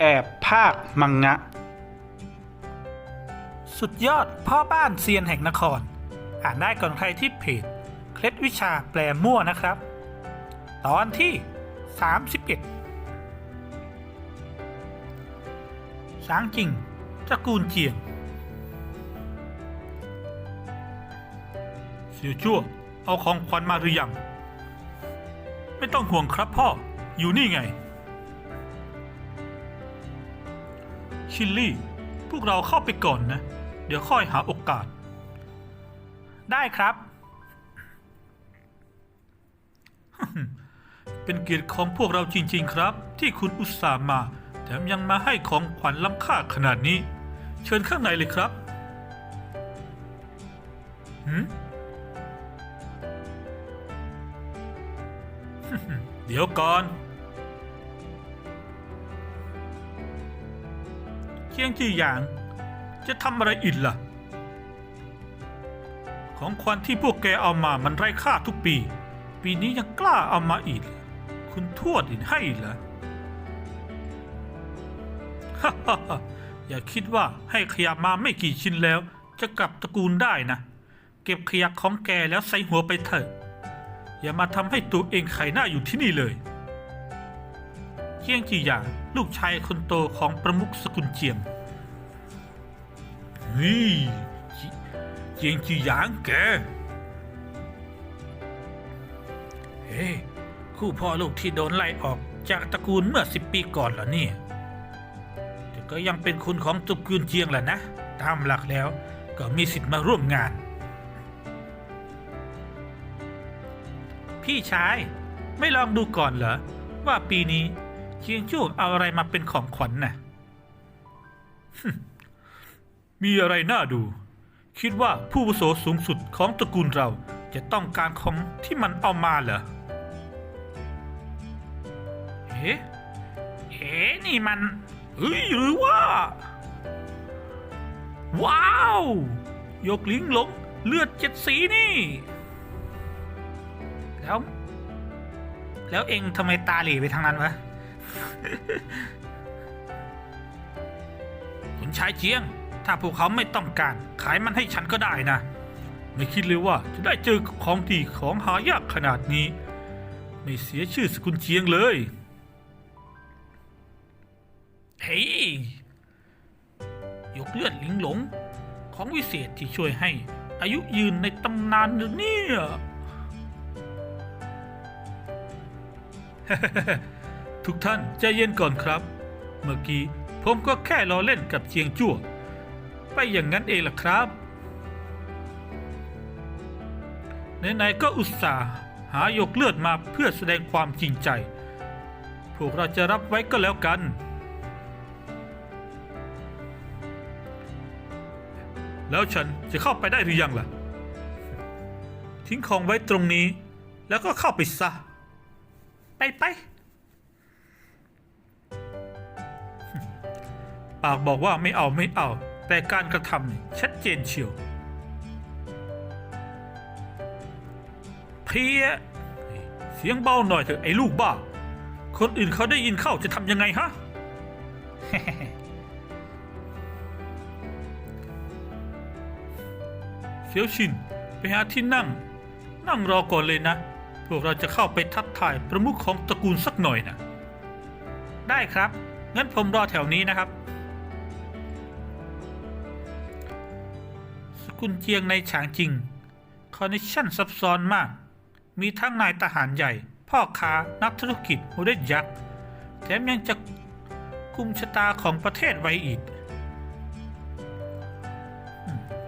แอบภาคมังงะ สุดยอดพ่อบ้านเซียนแห่งนคร อ่านได้ก่อนใครที่เพจเคล็ดวิชาแปลมั่วนะครับ ตอนที่ 31ช้างจริงตระกูลเจียงเสียชั่ว เอาของขวัญมาหรือยัง ไม่ต้องห่วงครับพ่อ อยู่นี่ไง ชิลลี่ พวกเราเข้าไปก่อนนะ เดี๋ยวค่อยหาโอกาส ได้ครับ เป็นเกียรติของพวกเราจริง ๆ ครับ ที่คุณอุตส่าห์มา แถมยังมาให้ของขวัญล้ำค่าขนาดนี้ เชิญข้างในเลยครับหืมเดี๋ยวก่อน เจียงจีหยาง จะทำอะไรอีกล่ะ ของขวัญที่พวกแกเอามามันไร้ค่าทุกปี ปีนี้ยังกล้าเอามาอีก คุณทวดอีกให้เหรอฮ่าฮ่าฮ่าอย่าคิดว่าให้ขยะมาไม่กี่ชิ้นแล้ว จะกลับตระกูลได้นะ เก็บขยะของแกแล้วใส่หัวไปเถอะ อย่ามาทำให้ตัวเองไข่หน้าอยู่ที่นี่เลยเจียงจีหยางลูกชายคนโตของประมุขสกุลเจียง ฮ้ยจิเจียงจีหยางแก เฮ้คู่พ่อลูกที่โดนไล่ออกจากตระกูลเมื่อสิบปีก่อนเหรอเนี่ยแต่ก็ยังเป็นคุณของตระกูลเจียงแหละนะ ตามหลักแล้วก็มีสิทธิ์มาร่วมงาน พี่ชายไม่ลองดูก่อนเหรอ ว่าปีนี้เชียงจูเอาอะไรมาเป็นของขวัญน่ะ มีอะไรน่าดู คิดว่าผู้วุโสสูงสุดของตระกูลเราจะต้องการของที่มันเอามาเหรอ เอ๊ะ เอ๊ะนี่มันเฮ้ยหรือว่า ว้าว ยกลิงหลงเลือดเจ็ดสีนี่ แล้ว แล้วเองทำไมตาเหล่ไปทางนั้นวะ คุณชายเจียง ถ้าพวกเขาไม่ต้องการ ขายมันให้ฉันก็ได้นะ ไม่คิดเลยว่าจะได้เจอของดีของหายากขนาดนี้ ไม่เสียชื่อสกุลเจียงเลย เฮ้ยยกเลือดลิงหลง ของวิเศษที่ช่วยให้ อายุยืนในตำนานหรือเนี่ยทุกท่านใจเย็นก่อนครับ เมื่อกี้ผมก็แค่ล้อเล่นกับเจียงจั่ว ไปอย่างนั้นเองล่ะครับไหนๆก็อุตส่าห์หายกเลือดมาเพื่อแสดงความจริงใจ พวกเราจะรับไว้ก็แล้วกัน แล้วฉันจะเข้าไปได้หรือยังล่ะ ทิ้งของไว้ตรงนี้ แล้วก็เข้าไปซะ ไปไป ปากบอกว่าไม่เอาไม่เอา แต่การกระทำชัดเจนเชียวเพียเสียงเบาหน่อยเถอะไอ้ลูกบ้า คนอื่นเขาได้ยินเข้าจะทำยังไงฮะ เสียวชินไปหาที่นั่ง นั่งรอก่อนเลยนะ พวกเราจะเข้าไปทักทายประมุขของตระกูลสักหน่อยนะ ได้ครับ งั้นผมรอแถวนี้นะครับ กุลเจียงในฉางจริง คอนเนคชั่นซับซ้อนมาก มีทั้งนายทหารใหญ่ พ่อค้านักธุรกิจโมเดลยักษ์แถมยังจะกุมชะตาของประเทศไว้อีก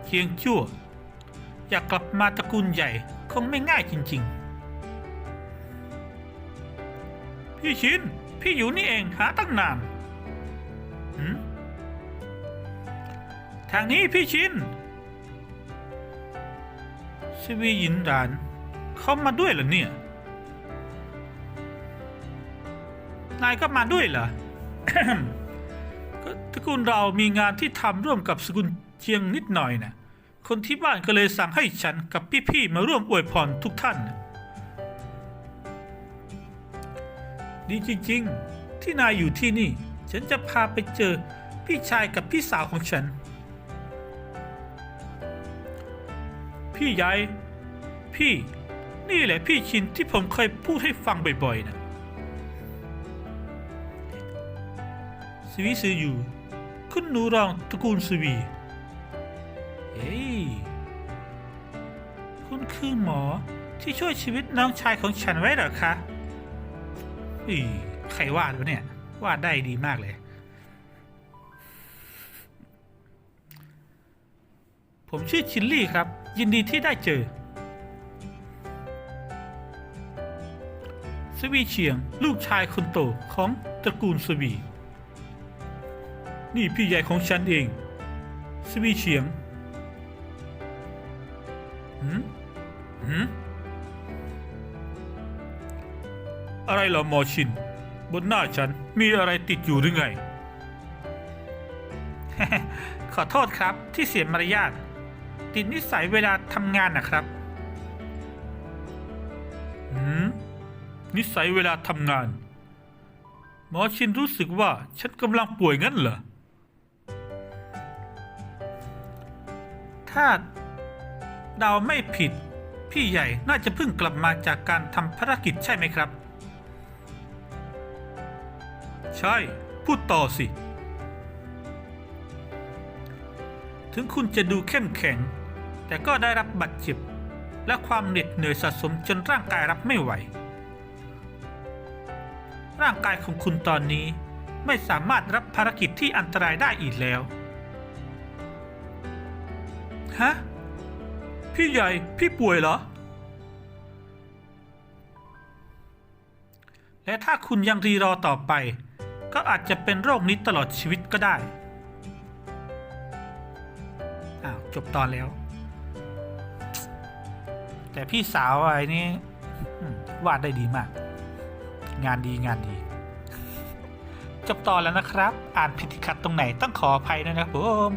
เจียงจั่ว อยากกลับมาตระกูลใหญ่คงไม่ง่ายจริง ๆ พี่ชิน พี่อยู่นี่เองหาตั้งนานทางนี้พี่ชิน ชวีหยินหลาน เขามาด้วยเหรอเนี่ย นายก็มาด้วยเหรอก็ตระกูลเรามีงานที่ทำร่วมกับสกุลเชียงนิดหน่อยนะคนที่บ้านก็เลยสั่งให้ฉันกับพี่ๆมาร่วมอวยพรทุกท่านนะดีจริง ๆ ที่นายอยู่ที่นี่ ฉันจะพาไปเจอพี่ชายกับพี่สาวของฉัน พี่ใหญ่พี่ นี่แหละพี่ชินที่ผมเคยพูดให้ฟังบ่อยๆนะสวีซืออยู่ คุณหนูรองตระกูลสวี เฮ้ยคุณคือหมอที่ช่วยชีวิตน้องชายของฉันไว้เหรอคะอีใครวาดวะเนี่ย วาดได้ดีมากเลย ผมชื่อชินลี่ครับ ยินดีที่ได้เจอสวีเฉียง ลูกชายคนโตของตระกูลสวี นี่พี่ใหญ่ของฉันเอง สวีเฉียงหืมหืมอะไรเหรอหมอชิน บนหน้าฉันมีอะไรติดอยู่หรือไง ขอโทษครับที่เสียมารยาท ติดนิสัยเวลาทำงานนะครับหืมนิสัยเวลาทำงาน หมอชินรู้สึกว่าฉันกำลังป่วยงั้นเหรอ ถ้าเดาไม่ผิด พี่ใหญ่น่าจะเพิ่งกลับมาจากการทำภารกิจใช่ไหมครับ ใช่ พูดต่อสิ ถึงคุณจะดูเข้มแข็ง แต่ก็ได้รับบาดเจ็บ และความเหน็ดเหนื่อยสะสมจนร่างกายรับไม่ไหว ร่างกายของคุณตอนนี้ไม่สามารถรับภารกิจที่อันตรายได้อีกแล้ว ฮะ พี่ใหญ่ พี่ป่วยเหรอ และถ้าคุณยังรีรอต่อไป ก็อาจจะเป็นโรคนี้ตลอดชีวิตก็ได้ อ้าว จบตอนแล้ว แต่พี่สาวอะไรนี่วาดได้ดีมาก งานดีงานดี จบตอนแล้วนะครับ อ่านผิดขัดตรงไหนต้องขออภัยด้วยนะครับผม